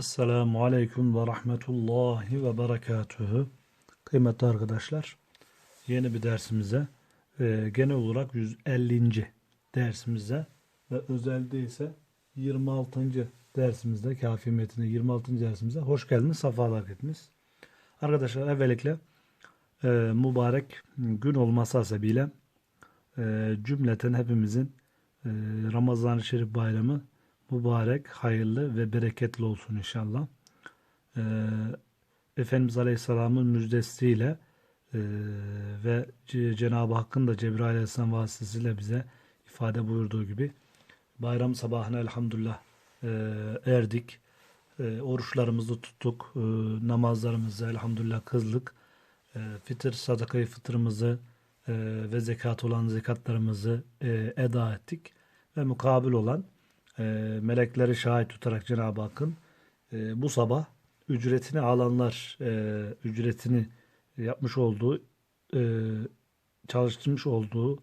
Esselamu Aleyküm ve Rahmetullahi ve Berekatuhu. Kıymetli arkadaşlar, yeni bir dersimize, e, genel olarak 150. dersimize ve özelde ise 26. dersimizde, kafi metni 26. dersimize hoş geldiniz, safalar ettiniz. Arkadaşlar evvelikle e, mübarek gün olması hasebiyle e, cümleten hepimizin e, Ramazan-ı Şerif bayramı mübarek, hayırlı ve bereketli olsun inşallah. Ee, Efendimiz Aleyhisselam'ın müjdesiyle e, ve Cenab-ı Hakk'ın da Cebrail Aleyhisselam vasıtasıyla bize ifade buyurduğu gibi bayram sabahına elhamdülillah e, erdik. E, oruçlarımızı tuttuk. E, namazlarımızı elhamdülillah kızdık. E, fitr, sadakayı fıtrımızı e, ve zekat olan zekatlarımızı e, eda ettik. Ve mukabil olan e, melekleri şahit tutarak Cenab-ı Hakk'ın e, bu sabah ücretini alanlar e, ücretini yapmış olduğu e, çalıştırmış olduğu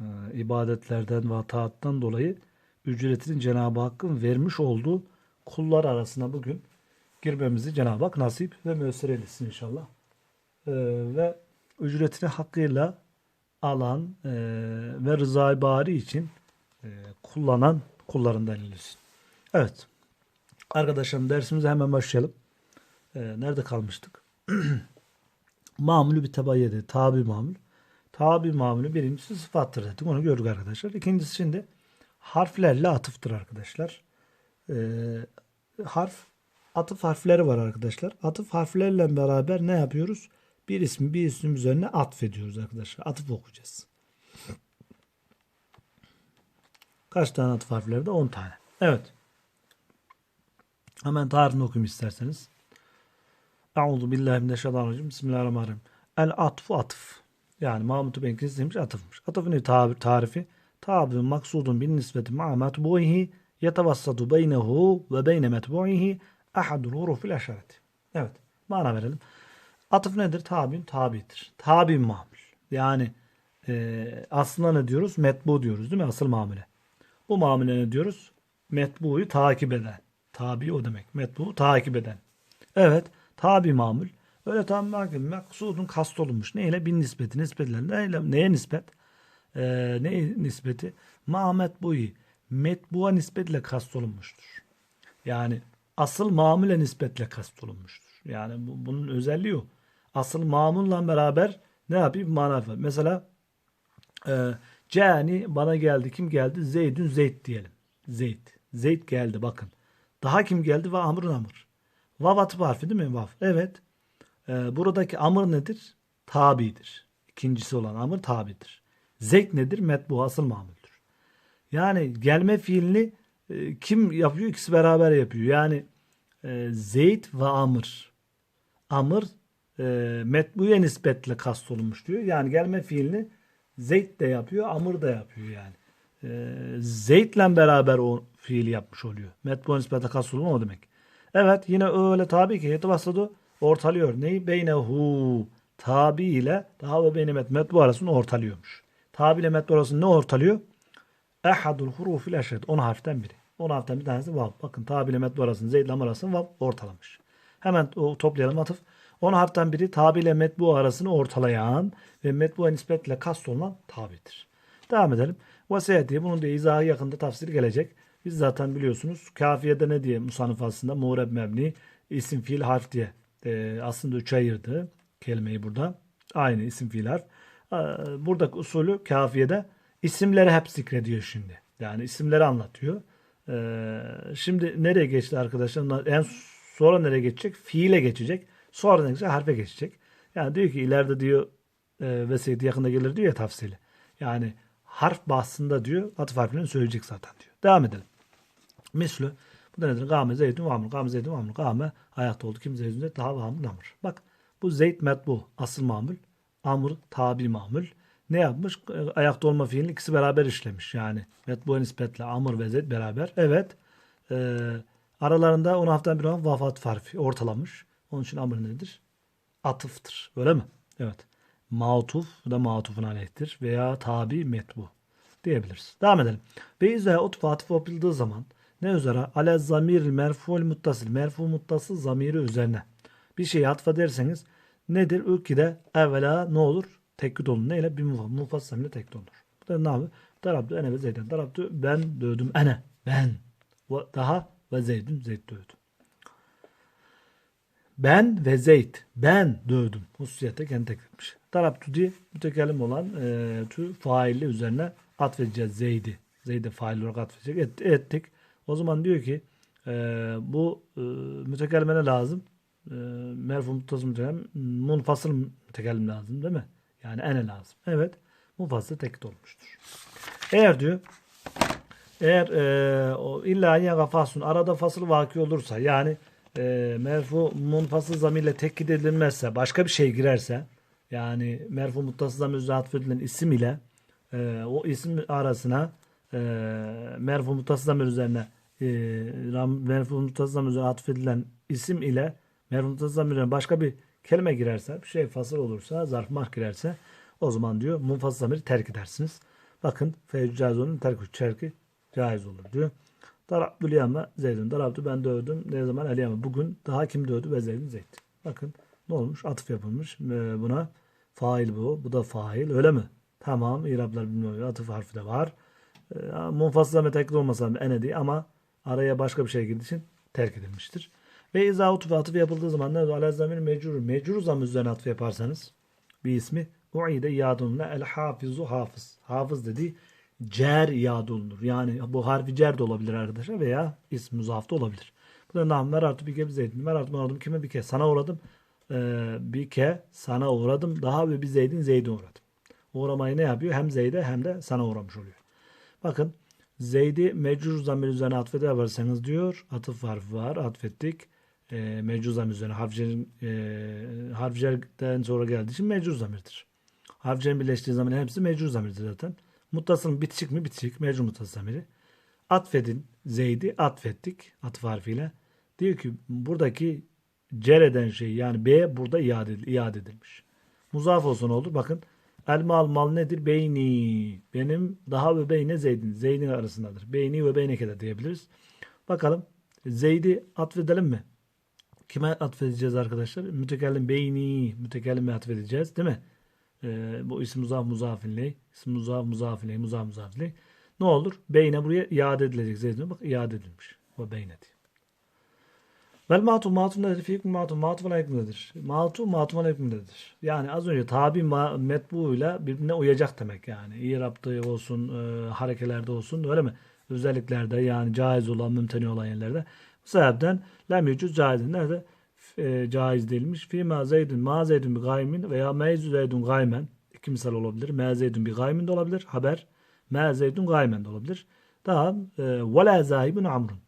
e, ibadetlerden ve taattan dolayı ücretini Cenab-ı Hakk'ın vermiş olduğu kullar arasına bugün girmemizi Cenab-ı Hak nasip ve müessir eylesin inşallah. E, ve ücretini hakkıyla alan e, ve rızayı bari için e, kullanan kullarından eylesin. Evet. Arkadaşlarım dersimize hemen başlayalım. Ee, nerede kalmıştık? mamulü bir tebayyede. Tabi mamul. Tabi mamulü birincisi sıfattır dedik. Onu gördük arkadaşlar. İkincisi şimdi harflerle atıftır arkadaşlar. Ee, harf atıf harfleri var arkadaşlar. Atıf harflerle beraber ne yapıyoruz? Bir ismi bir isim üzerine atfediyoruz arkadaşlar. Atıf okuyacağız. Kaç tane atıf harfleri de? 10 tane. Evet. Hemen tarihini okuyayım isterseniz. Euzu billahi mineşşeytanirracim. Bismillahirrahmanirrahim. El atfu atıf. Yani Mahmut Benkis demiş atıfmış. Atıfın bir tabir, tarifi. Tabi maksudun bin nisbeti ma'a metbu'ihi yetevassatu beynehu ve beyne metbu'ihi ahadul hurufil eşareti. Evet. Mana verelim. Atıf nedir? Tabi'in tabidir. Tabi mamul. Yani e, aslında ne diyoruz? Metbu diyoruz değil mi? Asıl mamule. Bu mamule ne diyoruz? Metbu'yu takip eden. Tabi o demek. Metbu takip eden. Evet. Tabi mamul. Öyle tam maksudun kast olunmuş. Neyle? Bin nispeti. Nispetler. Neyle? Neye nispet? Ee, ne nispeti? Ma metbu'yu. Metbu'a nispetle kast olunmuştur. Yani asıl mamule nispetle kast olunmuştur. Yani bu, bunun özelliği o. Asıl mamulla beraber ne yapayım? Mana. Mesela e, Cani bana geldi. Kim geldi? Zeydün Zeyd diyelim. Zeyd. Zeyd geldi bakın. Daha kim geldi? Ve amrun amr. Vav atıf harfi değil mi? Vav. Evet. Ee, buradaki amr nedir? Tabidir. İkincisi olan amr tabidir. Zeyd nedir? Metbu asıl mamuldür. Yani gelme fiilini e, kim yapıyor? İkisi beraber yapıyor. Yani e, Zeyd ve amr. Amr e, metbuya nispetle kast olunmuş diyor. Yani gelme fiilini Zeyd de yapıyor, Amr da yapıyor yani. Ee, Zeyd'le beraber o fiili yapmış oluyor. Metbu nispete kasulun o demek. Evet yine öyle tabi ki yetevassadı ortalıyor. Neyi? Beynehu tabi ile daha ve beyne met metbu arasını ortalıyormuş. Tabi ile metbu arasını ne ortalıyor? Ehadul hurufil eşred. 10 harften biri. 10 harften bir tanesi vav. Bakın tabi ile metbu arasını Zeyd arasını vav ortalamış. Hemen o toplayalım atıf. 10 harften biri tabi ile metbu arasını ortalayan ve metbu'a nispetle kast olunan tabidir. Devam edelim. Vasiyeti bunun da izahı yakında tafsiri gelecek. Biz zaten biliyorsunuz kafiyede ne diye musanıf aslında mureb mebni isim fiil harf diye e, aslında üçe ayırdı kelimeyi burada. Aynı isim fiil harf. E, buradaki usulü kafiyede isimleri hep zikrediyor şimdi. Yani isimleri anlatıyor. E, şimdi nereye geçti arkadaşlar? En sonra nereye geçecek? Fiile geçecek. Sonra ne geçecek? Harfe geçecek. Yani diyor ki ileride diyor e, vesiyeti yakında gelir diyor ya tafsili. Yani harf bahsında diyor atıf harflerini söyleyecek zaten diyor. Devam edelim. Mislü. Bu da nedir? Gâme zeydün vamur. Gâme zeydün vamur. Gâme ayakta oldu. Kim zeydün de daha vamur namur. Bak bu zeyd metbu. Asıl mamul. Amr tabi mamul. Ne yapmış? Ayakta olma fiilini ikisi beraber işlemiş. Yani metbu'a nispetle amr ve zeyd beraber. Evet. E, aralarında 10 haftadan bir olan vafat farfi ortalamış. Onun için amr nedir? Atıftır. Öyle mi? Evet. Matuf da matufun aleyhtir veya tabi metbu. diyebiliriz. Devam edelim. Ve izle utfu atıf yapıldığı zaman ne üzere? Ale zamir merfu'l muttasil. Merfu muttasıl zamiri üzerine. Bir şeyi atfederseniz nedir? Ülkede evvela ne olur? Tekkit olur. Neyle? Bir mufas. Mufassam ile tekkit. Bu da ne yapıyor? Darabtu ene ve zeyden. Darabtu ben dövdüm ene. Ben. Daha ve zeydün zeyd dövdü. Ben ve Zeyd. Ben dövdüm. Hususiyete kendi tekletmiş. Darabtu diye mütekellim olan e, tü faili üzerine atfedeceğiz Zeyd'i. Zeyd'e fail olarak atfedecek. Et, ettik. O zaman diyor ki e, bu e, mütekellime ne lazım? E, merfu muttasıl mütekellim. Munfasıl mütekellim lazım değil mi? Yani ene lazım. Evet. Mufassıl tekit olmuştur. Eğer diyor eğer e, o illa ya arada fasıl vaki olursa yani e, merfu munfasıl zamirle tekkit edilmezse başka bir şey girerse yani merfu muttasıl zamir üzerine atfedilen isim ile e, o isim arasına e, merfu muttasıl zamir üzerine e, merfu muttasıl zamir üzerine atfedilen isim ile merfu muttasıl zamir üzerine başka bir kelime girerse bir şey fasıl olursa zarf mah girerse o zaman diyor munfasıl zamiri terk edersiniz. Bakın feyüc caiz onun terk çerki caiz olur diyor. Darabdül yama Zeyd'in. Darabdü ben dövdüm. Ne zaman El yama. Bugün daha kim dövdü? Ve Zeyd'in Zeyd. Bakın ne olmuş? Atıf yapılmış. Ee, Buna fail bu. Bu da fail. Öyle mi? Tamam. İrablar bilmiyor. Atıf harfi de var. Ee, Munfasıla metekli olmasa ene değil ama araya başka bir şey girdiği için terk edilmiştir. Ve izah atıf atıf yapıldığı zaman ne olur? Alel zamir mecrur. Mecrur zamir üzerine atıf yaparsanız bir ismi uide yadunla el hafizu hafız. Hafız dediği cer iade olunur. Yani bu harfi cer de olabilir arkadaşlar veya ism muzaf da olabilir. Bu da nam merartu bir ke zeydin. Merartu uğradım kime bir ke sana uğradım. Ee, bir ke sana uğradım. Daha ve bir zeydin zeydin uğradım. Uğramayı ne yapıyor? Hem zeyde hem de sana uğramış oluyor. Bakın Zeydi mecrur zamir üzerine atfederseniz diyor. Atıf harfi var. Atfettik. E, mecrur zamir üzerine harfcerin e, sonra geldiği için mecrur zamirdir. Harfcerin birleştiği zaman hepsi mecrur zamirdir zaten. Muttasıl bitişik mi bitişik mecrur muttasıl. Atfedin Zeyd'i atfettik atıf harfiyle. Diyor ki buradaki cer eden şey yani B burada iade, iade edilmiş. Muzaf olsun olur. Bakın el mal mal nedir? Beyni. Benim daha ve beyne Zeyd'in. Zeyd'in arasındadır. Beyni ve beyneke de diyebiliriz. Bakalım Zeyd'i atfedelim mi? Kime atfedeceğiz arkadaşlar? Mütekellim beyni. Mütekellime atfedeceğiz değil mi? Ee, bu isim muzaf muzafinle. İsim muzaf muzafinle. Muzaf muzafinle. Ne olur? Beyne buraya iade edilecek. Zeyd'in bak iade edilmiş. O beyne diyor. Vel matu matu nedir? Fikum matu matu vel hükmündedir. Matu matu vel hükmündedir. Yani az önce tabi metbuuyla birbirine uyacak demek yani. İrapta olsun, e, harekelerde olsun öyle mi? Özelliklerde yani caiz olan, mümteni olan yerlerde. Bu sebepten lem yücüz caizin. Nerede? E, caiz değilmiş. Fi ma zeydun ma zeydun bi gaymin veya meyzu zeydun gaymen. İki misal olabilir. Me zeydun bi gaymin de olabilir. Haber. Me zeydun gaymen de olabilir. Daha e, ve la zahibun amrun.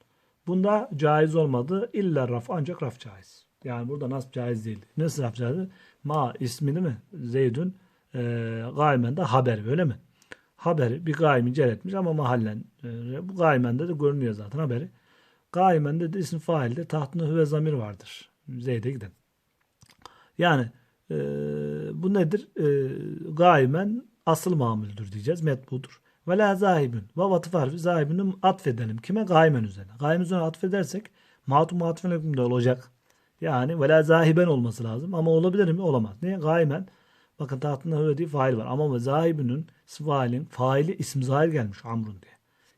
Bunda caiz olmadı. İlla raf ancak raf caiz. Yani burada nasb caiz değil. Nasıl raf caiz? Ma ismini mi? Zeydün e, gaymen de haber öyle mi? Haberi bir gaymi cer etmiş ama mahallen e, bu gaymende de görünüyor zaten haberi. Gaymende de isim failde tahtında hüve zamir vardır. Zeyd'e giden. Yani e, bu nedir? E, gaymen asıl mamuldür diyeceğiz. Metbudur. Ve la zahibün. Ve vatıf harfi zahibünü atfedelim. Kime? Gaymen üzerine. Gaymen üzerine atfedersek matu matufun hükmünde olacak. Yani ve la zahiben olması lazım. Ama olabilir mi? Olamaz. Niye? Gaymen. Bakın tahtında öyle değil fail var. Ama ve zahibünün failin faili isim zahir gelmiş amrun diye.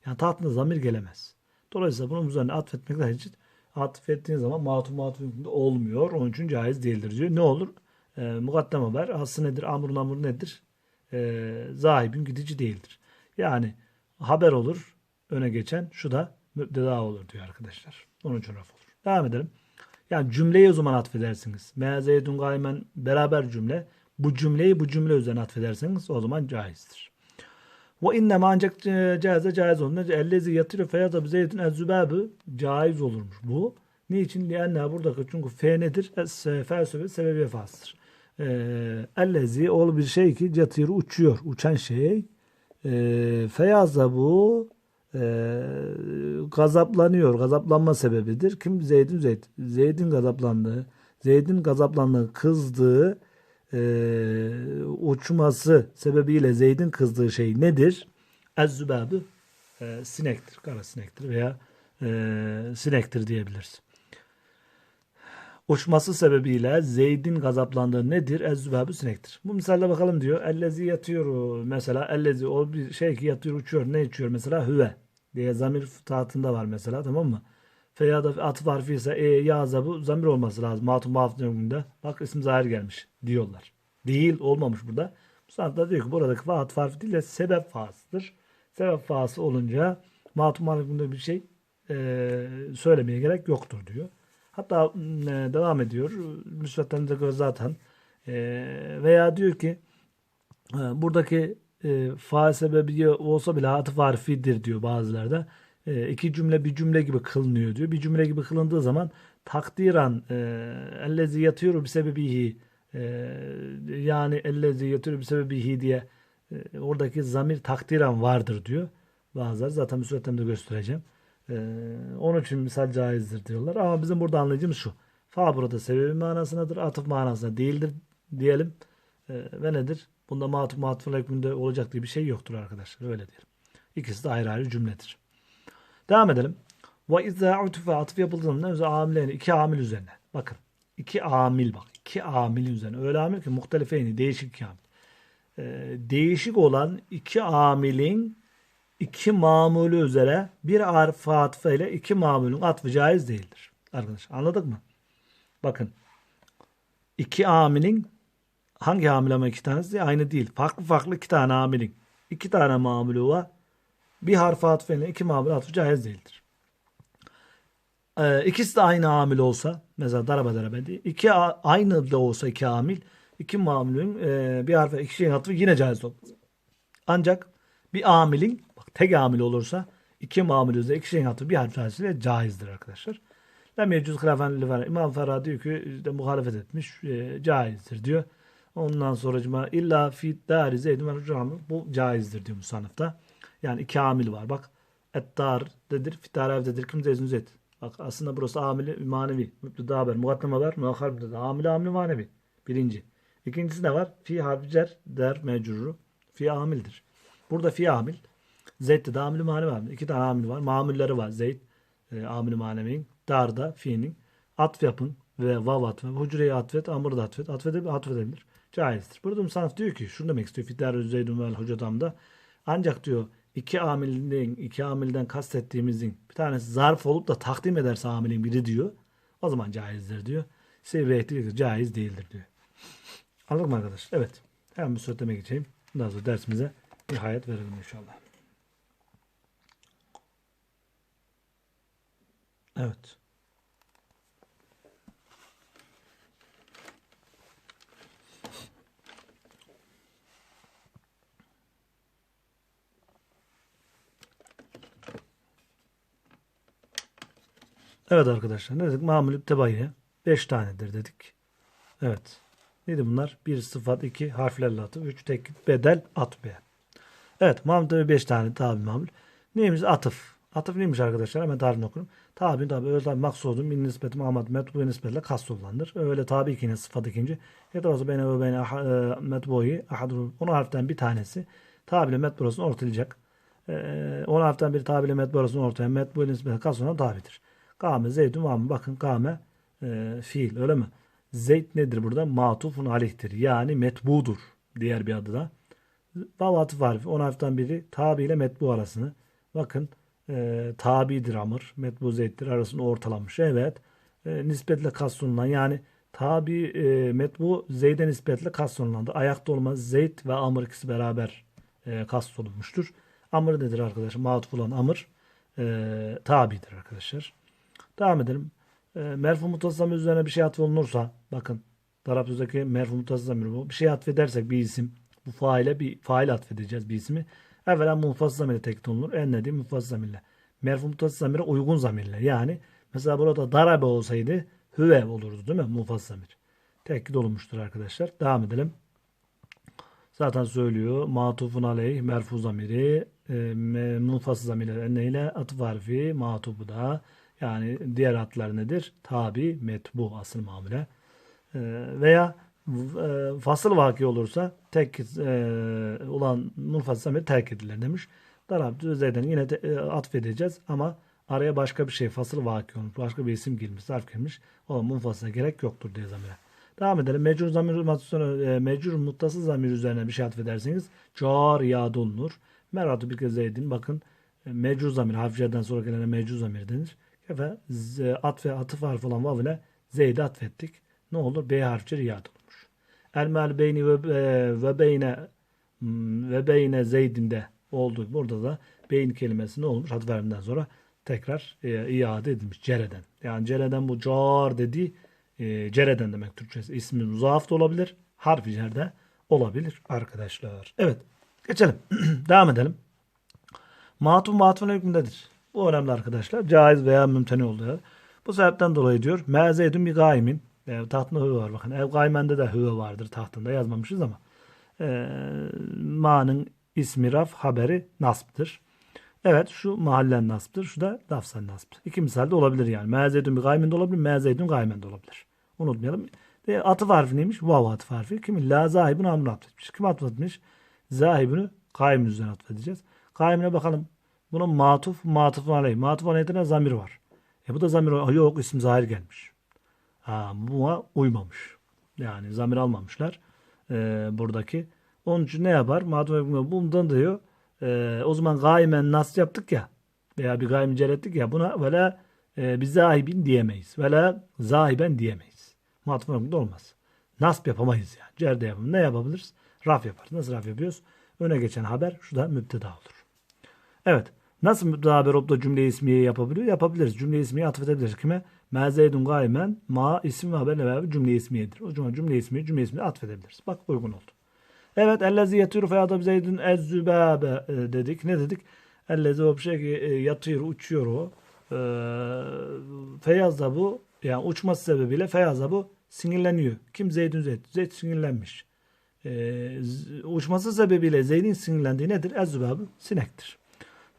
Yani tahtında zamir gelemez. Dolayısıyla bunun üzerine atfetmek için atfettiğiniz zaman matu matu hükmünde olmuyor. Onun için caiz değildir diyor. Ne olur? E, mukaddem haber. Aslı nedir? Amrun amrun nedir? E, zahibün gidici değildir. Yani haber olur öne geçen şu da mübdeda olur diyor arkadaşlar. Onun için raf olur. Devam edelim. Yani cümleyi o zaman atfedersiniz. Mezeydun gaymen beraber cümle. Bu cümleyi bu cümle üzerine atfederseniz o zaman caizdir. Ve inneme ancak caize caiz olur. Ellezi yatırı feyaza zeydun ez zübabı caiz olurmuş bu. Niçin? Lianna buradaki çünkü fe nedir? Felsefe sebebi vefasıdır. Ee, ellezi ol bir şey ki yatırı uçuyor. Uçan şey. E, feyaza bu e, gazaplanıyor. Gazaplanma sebebidir. Kim? Zeyd'in Zeyd. Zeyd'in gazaplandığı, Zeyd'in gazaplandığı, kızdığı e, uçması sebebiyle Zeyd'in kızdığı şey nedir? Ez-zübabı e, sinektir, kara sinektir veya e, sinektir diyebiliriz. Uçması sebebiyle Zeyd'in gazaplandığı nedir? Ez-zübabı sinektir. Bu misalle bakalım diyor. Ellezi yatıyor mesela. Ellezi o bir şey ki yatıyor uçuyor. Ne uçuyor mesela? Hüve diye zamir taatında var mesela tamam mı? Feya da atıf harfi ise e, ya azabı zamir olması lazım. Matun mahfuz yönünde. Bak isim zahir gelmiş diyorlar. Değil olmamış burada. Bu da diyor ki buradaki fa atıf harfi değil de sebep fasıdır. Sebep fası olunca matun mahfuzunda bir şey e, söylemeye gerek yoktur diyor. Hatta e, devam ediyor. Müsvedden de göre zaten e, veya diyor ki e, buradaki e, faal sebebi olsa bile atıf harfidir diyor bazılarda. E, iki cümle bir cümle gibi kılınıyor diyor. Bir cümle gibi kılındığı zaman takdiran e, ellezi yatıyor bir sebebihi e, yani ellezi yatıyor bir sebebihi diye e, oradaki zamir takdiran vardır diyor. Bazıları zaten müsvedden de göstereceğim. Onun için misal caizdir diyorlar. Ama bizim burada anlayacağımız şu. Fa burada sebebi manasındadır. Atıf manasında değildir diyelim. Ve nedir? Bunda matuf matufun hükmünde olacak diye bir şey yoktur arkadaşlar. Öyle diyelim. İkisi de ayrı ayrı cümledir. Devam edelim. Ve izâ utufe atıf yapıldığında üzerine amileyni iki amil üzerine. Bakın. iki amil bak. iki amil üzerine. Öyle amil ki muhtelifeyni değişik iki amil. Ee, değişik olan iki amilin iki mamulü üzere bir harf atıfı ile iki mamulün atfı caiz değildir. Arkadaşlar anladık mı? Bakın. iki amilin hangi amil ama iki tanesi aynı değil. Farklı farklı iki tane amilin. iki tane mamulü var. Bir harf atıfı ile iki mamul atfı caiz değildir. Ee, ikisi de aynı amil olsa mesela daraba daraba değil. İki aynı da olsa iki amil iki mamulün e, bir harfe iki şeyin atfı yine caiz olmaz. Ancak bir amilin tek amil olursa iki mamul üzere iki şeyin hatırı bir harf tanesiyle caizdir arkadaşlar. Lem yecüz hilafen lifane. İmam Ferah diyor ki işte muhalefet etmiş e, caizdir diyor. Ondan sonra illa fi dari zeydin bu caizdir diyor musanıfta. Yani iki amil var. Bak ettar dedir, fitar evdedir. Kim zeydin zeyd. Bak aslında burası amili manevi. Müpteda haber, mukaddem haber, muakhar müpteda. Amili amili manevi. Birinci. İkincisi de var. Fi harfi der mecruru. Fi amildir. Burada fi amil. Zeyd'de de amil mani var. İki tane amil var. Mamulleri var. Zeyd e, amil maneviyin. Darda fiilin. Atf yapın ve vav atfet. Hucreye atfet. Amr da atfet. Atfedebilir. Atfedebilir. Caizdir. Burada Musannaf diyor ki şunu demek istiyor. Fidar Zeydun vel Hocadam'da. Ancak diyor iki amilden, iki amilden kastettiğimizin bir tanesi zarf olup da takdim ederse amilin biri diyor. O zaman caizdir diyor. Seviyet diyor caiz değildir diyor. Anladın mı arkadaş? Evet. Hemen bir söyleme geçeyim. Bundan sonra dersimize nihayet verelim inşallah. Evet. Evet arkadaşlar ne dedik? Mamül tebayye 5 tanedir dedik. Evet. Neydi bunlar? Bir sıfat, iki harflerle atıf, üç tek bedel, at be. Evet mamül tebayye 5 tane tabi mamül. Neyimiz? Atıf. Atıf neymiş arkadaşlar? Hemen tarifini okurum. Tabi tabi öyle tabi maksudun min nispeti Muhammed metbu nispetle kastollanır. Öyle tabi ikine sıfat ikinci. Yeterası beyne ve beyne e, metbuyi ahadun. Onun harften bir tanesi tabi ile metbu ortalayacak. Ee, onun harften bir tabi ile metbu ortaya metbu nispetle kastolan tabidir. Kame zeydun Muhammed. Bakın kame e, fiil öyle mi? Zeyd nedir burada? Matufun aleyhtir. Yani metbudur. Diğer bir adı da. Vav atıf harfi. On harften biri tabi ile metbu arasını. Bakın e, tabidir amır. Metbu zeyttir arasını ortalamış. Evet. E, nispetle kastolunan yani tabi e, metbu zeyde nispetle kastolulandı. Ayakta olmaz zeyt ve amır ikisi beraber e, kastolunmuştur. Amır nedir arkadaşlar? Matuf olan amır e, tabidir arkadaşlar. Devam edelim. E, merfu mutazzam üzerine bir şey atfolunursa bakın Darapsızdaki merfu mutazzam bu. Bir şey atfedersek bir isim bu faile bir fail atfedeceğiz bir ismi. Evvela mufassız zamiri tekit olunur. En ne diyeyim mufassız zamirle. Merfu mutasız zamire uygun zamirle. Yani mesela burada darabe olsaydı hüve olurdu değil mi? Mufassız zamir. Tekit olunmuştur arkadaşlar. Devam edelim. Zaten söylüyor. Matufun aleyh merfu zamiri e, mufassız zamirler neyle atıf harfi matubu da yani diğer atlar nedir? Tabi metbu asıl mamule. E, veya e, fasıl vaki olursa tek e, olan munfasıl zamir terk edilir demiş. Darabtu Zeyden yine de e, atfedeceğiz ama araya başka bir şey fasıl vaki olmuş. Başka bir isim girmiş, zarf girmiş. O munfasıla gerek yoktur diye zamire. Devam edelim. Mecrur zamir e, mecrur muttasıl zamir üzerine bir şey atfederseniz car yad olunur. Meratu bir kez zeydin. Bakın e, mecrur zamir hafifiyeden sonra gelene mecrur zamir denir. Ve z- atfe atıf harfi olan vav ile zeydi atfettik. Ne olur? B harfi riyad olmuş. Elmel beyni ve, e, ve beyne ve beyne zeydinde oldu. Burada da beyin kelimesi ne olmuş? Hadverden sonra tekrar e, iade edilmiş. Cereden. Yani cereden bu car dediği e, cereden demek Türkçesi. İsmi muzaaf da olabilir. Harfi cerde olabilir arkadaşlar. Evet. Geçelim. Devam edelim. Matuf matufun hükmündedir. Bu önemli arkadaşlar. Caiz veya mümteni oluyor. Bu sebepten dolayı diyor. Mezeydün bir gaimin. E, tahtında hüve var. Bakın ev gaimende de hüve vardır tahtında. Yazmamışız ama. E, ma'nın ismi raf haberi nasbdır. Evet şu mahallen nasbdır. Şu da lafzan nasbdır. İki misalde olabilir yani. Mezeydün bir gaimin de olabilir. Mezeydün gaimen de olabilir. Unutmayalım. E, atıf harfi neymiş? Vav atıf harfi. Kimin? La zahibun amrun atfetmiş. Kim atfetmiş? Zahibunu kaimin üzerine atfedeceğiz. Kaimine bakalım. Bunun matuf, matufun aleyh. Matufun aleyhine zamir var. E bu da zamir. Yok isim zahir gelmiş. Ha, buna uymamış. Yani zamir almamışlar. e, buradaki. Onun için ne yapar? Matuf aleyhine bundan diyor. E, o zaman gaimen nas yaptık ya. Veya bir gaim ettik ya. Buna böyle e, bir zahibin diyemeyiz. Veya zahiben diyemeyiz. Matuf aleyhine olmaz. Nasp yapamayız yani. Cerde yapamayız. Ne yapabiliriz? Raf yaparız. Nasıl raf yapıyoruz? Öne geçen haber şu da müpteda olur. Evet. Nasıl haber olup da cümle ismiye yapabiliyor? Yapabiliriz. Cümle ismiye atfedebiliriz. Kime? Mezeydun gaymen ma isim ve haberle beraber cümle ismiyedir. O zaman cümle ismiye cümle ismiye atfedebiliriz. Bak uygun oldu. Evet. Ellezi yatıyor feyada zeydun ezzübebe e, dedik. Ne dedik? Ellezi o bir şey e, yatıyor, uçuyor o. E, Feyyaz da bu yani uçması sebebiyle Feyyaz da bu sinirleniyor. Kim? Zeydun Zeyd. Zeyd sinirlenmiş. E, uçması sebebiyle Zeyd'in sinirlendiği nedir? Ezzübebe sinektir.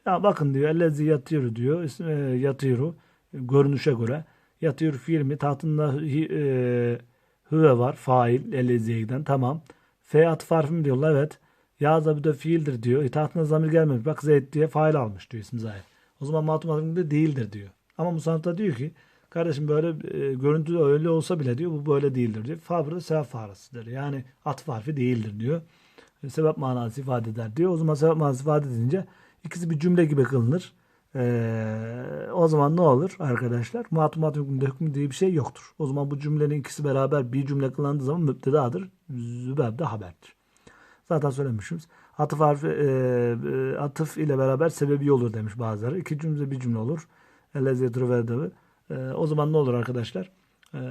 Ya bakın diyor ellezi yatıyor diyor. E, yatıyor görünüşe göre. Yatıyor fiil? Tahtında e, hüve var. Fail elleziye. Tamam. Fe atıf harfi mi diyorlar? Evet. Ya da bir de fiildir diyor. E, tahtına zamir gelmemiş. Bak Zeyd diye fail almış diyor isim zahir. O zaman matum atıfında değildir diyor. Ama Musannaf da diyor ki kardeşim böyle e, görüntü öyle olsa bile diyor bu böyle değildir diyor. Fa burada sebep farasıdır. Yani atıf harfi değildir diyor. E, sebep manası ifade eder diyor. O zaman sebep manası ifade edince ikisi bir cümle gibi kılınır. Ee, o zaman ne olur arkadaşlar? Matumat hükmünde hükmü diye bir şey yoktur. O zaman bu cümlenin ikisi beraber bir cümle kılındığı zaman müptedadır. Zübeb de haberdir. Zaten söylemişiz. Atıf harfi e, e, atıf ile beraber sebebi olur demiş bazıları. İki cümle bir cümle olur. Elezzetü verdevi. E, o zaman ne olur arkadaşlar? E,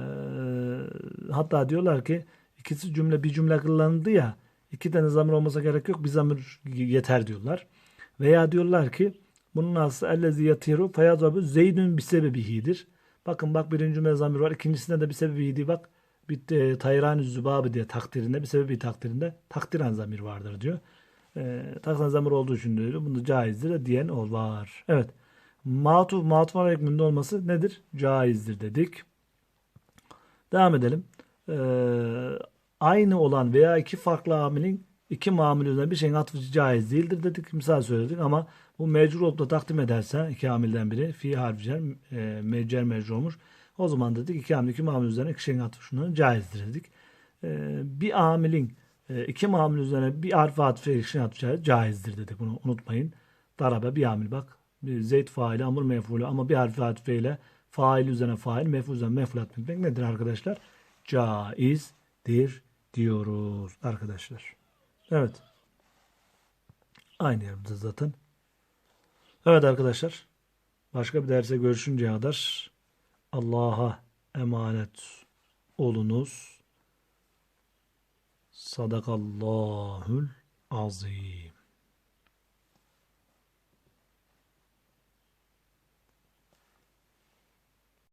hatta diyorlar ki ikisi cümle bir cümle kılındı ya iki tane zamir olmasa gerek yok bir zamir yeter diyorlar. Veya diyorlar ki bunun aslı ellezi yatiru feyazabı zeydün bir sebebihidir. Bakın bak birinci cümle var. ikincisinde de bir sebebiydi. Bak bir e, tayran zübabı diye takdirinde bir sebebi takdirinde takdiren zamir vardır diyor. E, takdiren zamir olduğu için diyor. Bunu caizdir diyen ol var. Evet. Matuf, matuf hükmünde olması nedir? Caizdir dedik. Devam edelim. Ee, aynı olan veya iki farklı amilin iki mamul üzerine bir şeyin atfı caiz değildir dedik. Misal söyledik ama bu mecrur olup da takdim ederse iki amilden biri fi harfi cer, e, meccer mecrur olmuş. O zaman dedik iki amil iki mamul üzerine iki şeyin atfı şunun caizdir dedik. Ee, bir amilin e, iki mamul üzerine bir harfi atfı iki şeyin atfı caiz- caizdir dedik. Bunu unutmayın. Darabe bir amil bak. Bir Zeyd faili, amur mefulü ama bir harfi atfeyle fail üzerine fail, meful üzerine meful atmak nedir arkadaşlar? Caizdir diyoruz arkadaşlar. Evet. Aynı yerimizde zaten. Evet arkadaşlar. Başka bir derse görüşünceye kadar Allah'a emanet olunuz. Sadakallahül azim.